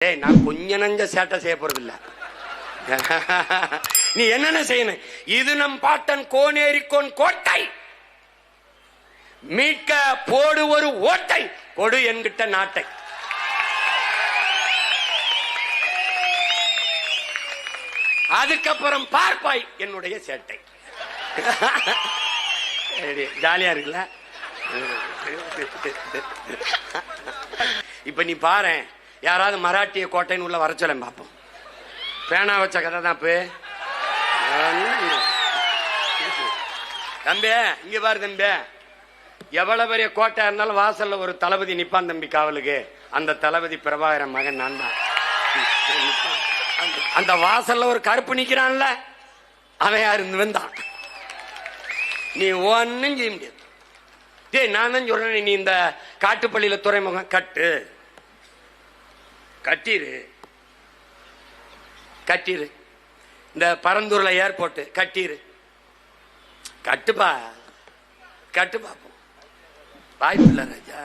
ஏய் நான் கொஞ்ச நஞ்ச சேட்டை செய்ய போறது இல்ல நீ என்னென்ன செய்யணும்? இது நம் பாட்டன் கோனேரிக்கோன் கோட்டை. மீட்க போடு ஒரு ஓட்டை. கொடு என்கிட்ட நாட்டை. அதுக்கப்புறம் பார்ப்பாய் என்னுடைய சேட்டை. சரி, ஜாலியா இருக்குல்ல? இப்ப நீ பாரு யாராவது மராட்டிய கோட்டைன்னு உள்ள வர பார்ப்போம் பேனா வச்ச கதை தான் இப்போ தம்பி இங்க பாரு தம்பி. எவ்வளவு பெரிய கோட்டை இருந்தாலும் வாசல்ல ஒரு தளபதி நிப்பான் தம்பி காவலுக்கு. அந்த தளபதி பிரபாகரன் மகன் நான் தான். அந்த- வாசல்ல ஒரு கருப்பு நிக்கிறான்ல. அவன் யாரு? வந்தான் நீ ஒன்னும் செய்ய முடியாது. நான் தான் சொல்றேன் நீ இந்த காட்டுப்பள்ளியில துறைமுகம் கட்டு. கட்டிரு. கட்டிரு. இந்த பரந்தூர்ல ஏர்போர்ட் கட்டிரு. கட்டுப்பா. கட்டு பாப்போம் வாய்ப்பு இல்லை ராஜா.